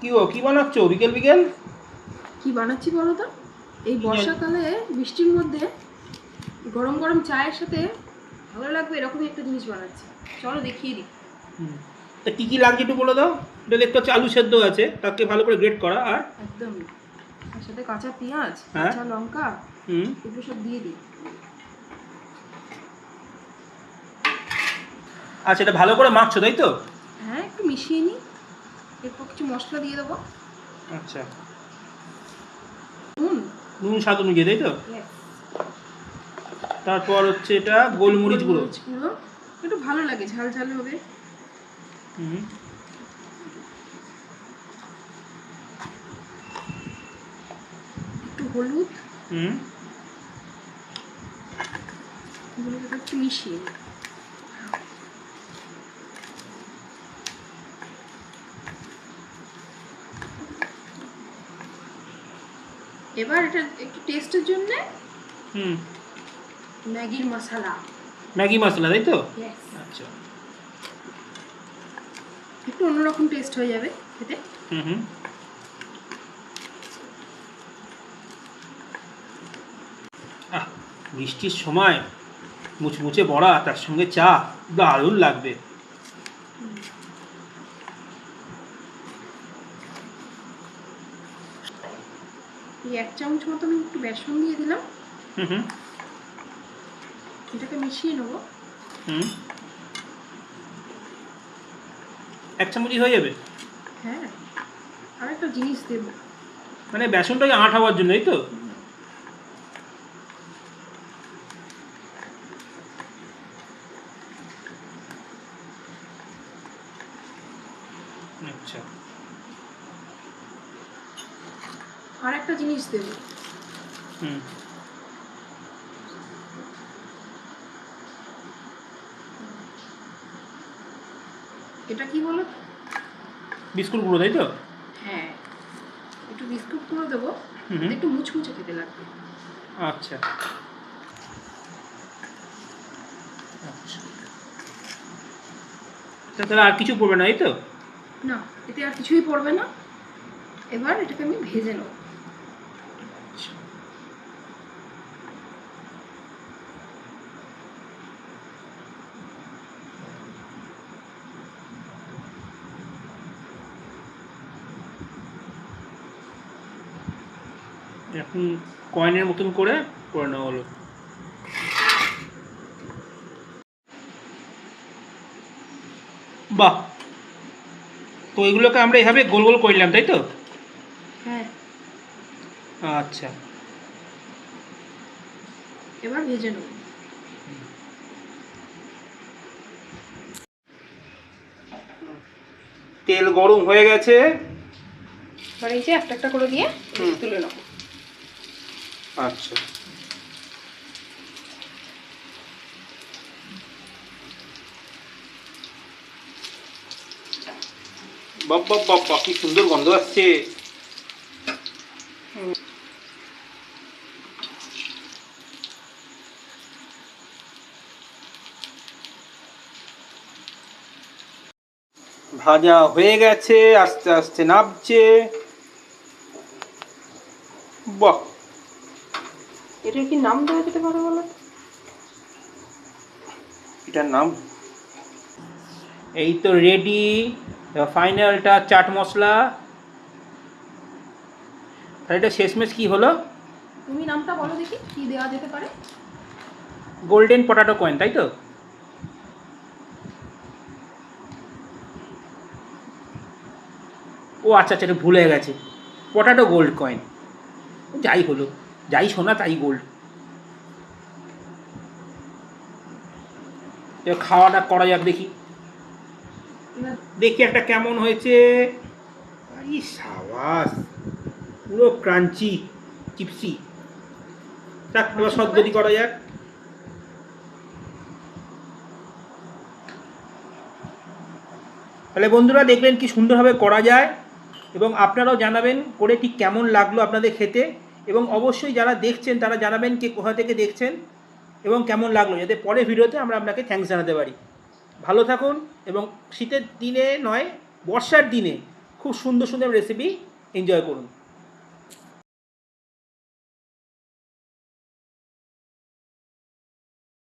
কি ও কি বানাচ্ছ বিকেল বিকেল? কি বানাচ্ছি বলো তো? এই বর্ষাকালে বৃষ্টির মধ্যে গরম গরম চায়ের সাথে ভালো লাগবে এরকমই একটা জিনিস বানাচ্ছি। চলো দেখিয়ে দিই। তা কি কি লাগছে একটু বলে দাও? এটা দেখতে হচ্ছে আলু সেদ্ধ আছে তাকে ভালো করে গ্রেট করা আর? একদম। তার সাথে কাঁচা পেঁয়াজ হ্যাঁ। কাঁচা লঙ্কা হুম। এগুলো সব দিয়ে দিই। আচ্ছা এটা ভালো করে মাখছো তাই তো? হ্যাঁ একটু মিশিয়ে নিই। এরপর কিছু মশলা দিয়ে দেবো। আচ্ছা। নুন। নুন স্বাদ অনুযায়ী তাই তো? তারপর হচ্ছে এটা গোলমরিচ গুঁড়ো। গুঁড়ো। একটু ভালো লাগে ঝাল ঝাল হবে। হুম। একটু হলুদ। হুম। এগুলোকে একটু মিশিয়ে এবার এটা একটু টেস্টের জন্য হুম। ম্যাগির মশলা। ম্যাগি মশলা তাই তো. আচ্ছা। একটু অন্যরকম টেস্ট হয়ে যাবে খেতে। হুম হুম। বৃষ্টির সময় মুচমুচে বড়া তার সঙ্গে চা দারুণ লাগবে। এই এক চামচ মতো আমি একটু বেসন দিয়ে দিলাম। এটাকে মিশিয়ে নেব। হুম। এক চামচই হয়ে যাবে? হ্যাঁ। আর একটা জিনিস দেবো। মানে বেসনটাকে আট হওয়ার জন্য এই তো? আচ্ছা। আর একটা জিনিস দেবো। হুম। এটা কি বলো? বিস্কুট গুঁড়ো তাই তো? হ্যাঁ। একটু বিস্কুট করে দেবো। একটু মুচমুচে খেতে লাগবে। আচ্ছা। আচ্ছা। তাহলে আর কিছু পড়বে না এই তো? না এতে আর কিছুই পড়বে না। এবার এটাকে আমি ভেজে নেব। এখন কয়েনের মতন করে করে নেওয়া হলো। বাহ! তো এগুলোকে আমরা এভাবে গোল গোল করলাম তাই তো? হ্যাঁ। আচ্ছা। এবার ভেজে নেব। তেল গরম হয়ে গেছে। এবার এই যে একটা একটা করে দিয়ে তুলে নেব। আচ্ছা। বাবা বাবা কি সুন্দর গন্ধ আসছে। ভাজা হয়ে গেছে আস্তে আস্তে নাবছে। বাহ। এটার কি নাম দেওয়া যেতে পারে বলো? এটার নাম? এই তো রেডি ফাইনালটা চাট মশলা। তাহলে এটা শেষমেশ কি হলো? তুমি নামটা বলো দেখি কি দেওয়া যেতে পারে? গোল্ডেন পটাটো কয়েন তাই তো? ও আচ্ছা আচ্ছা এটা ভুল হয়ে গেছে। পটাটো গোল্ড কয়েন যাই হলো। যাই সোনা তাই গোল্ড খাওয়াটা করা যাক, দেখি। দেখি একটা কেমন হয়েছে। সাবাস, পুরো ক্রাঞ্চি, চিপসি। যাক, এবার সদ্গতি করা যাক। তাহলে বন্ধুরা, দেখলেন কি সুন্দরভাবে করা যায়। এবং আপনারাও জানাবেন, করে ঠিক কেমন লাগল আপনাদের খেতে। এবং অবশ্যই যারা দেখছেন, তারা জানাবেন কে কোথা থেকে দেখছেন এবং কেমন লাগল। যাতে পরে ভিডিওতে আমরা আপনাকে থ্যাংকস জানাতে পারি। ভালো থাকুন এবং শীতের দিনে নয়, বর্ষার দিনে খুব সুন্দর সুন্দর রেসিপি এনজয় করুন।